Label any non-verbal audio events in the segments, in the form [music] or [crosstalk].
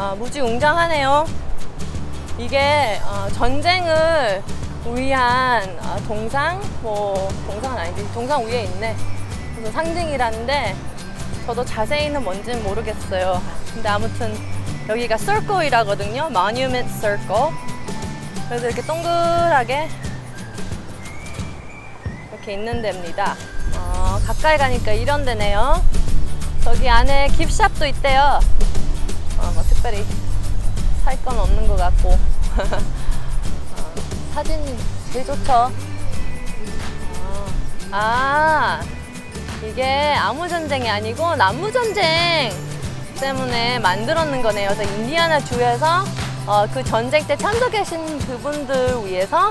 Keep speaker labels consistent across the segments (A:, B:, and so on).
A: 아, 무지웅장하네요. 이게 어, 전쟁을 위한 아, 동상, 뭐 동상은 아니지, 동상 위에 있네. 그래서 상징이라는데 저도 자세히는 뭔지는 모르겠어요. 근데 아무튼 여기가 circle이라거든요. Monument Circle. 그래서 이렇게 동그랗게 이렇게 있는 데입니다. 어, 가까이 가니까 이런 데네요. 저기 안에 깁샵도 있대요. 어, 뭐 특별히 살 건 없는 것 같고. 어, [laughs] 사진 제일 좋죠. 어, 아, 이게 아무 전쟁이 아니고 남무 전쟁 때문에 만들었는 거네요. 그래서 인디아나 주에서 어, 그 전쟁 때 참석하신 그분들 위해서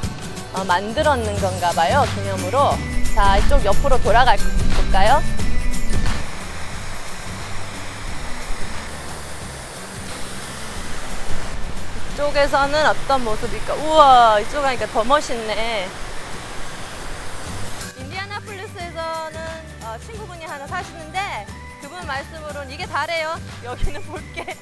A: 어, 만들었는 건가 봐요. 기념으로. 자, 이쪽 옆으로 돌아가 볼까요? 이쪽에서는 어떤 모습일까? 우와, 이쪽 가니까 더 멋있네. 인디아나폴리스에서는 어, 친구분이 하나 사시는데 그분 말씀으로는 이게 다래요. 여기는 볼게.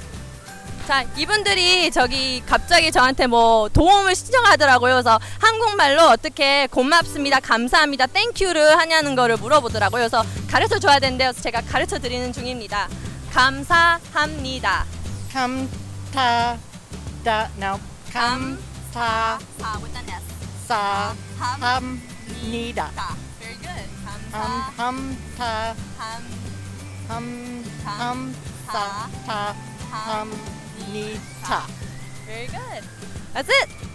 A: [laughs] 자, 이분들이 저기 갑자기 저한테 뭐 도움을 신청하더라고요. 그래서 한국말로 어떻게 고맙습니다, 감사합니다, 땡큐를 하냐는 거를 물어보더라고요. 그래서 가르쳐 줘야 된대요. 그래서 제가 가르쳐 드리는 중입니다. 감사합니다.
B: 감타 da, no. Come, ta,
A: sa with an S. sa,
B: hum, hum, nida.
A: Ta. Very good. Hum,
B: ta, hum, ta,
A: hum,
B: hum, hum, sa, ta, hum, ni, ta.
A: Very good. That's it.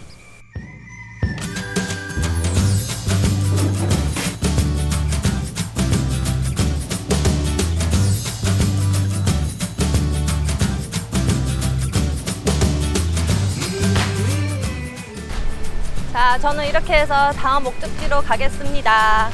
A: 자, 저는 이렇게 해서 다음 목적지로 가겠습니다.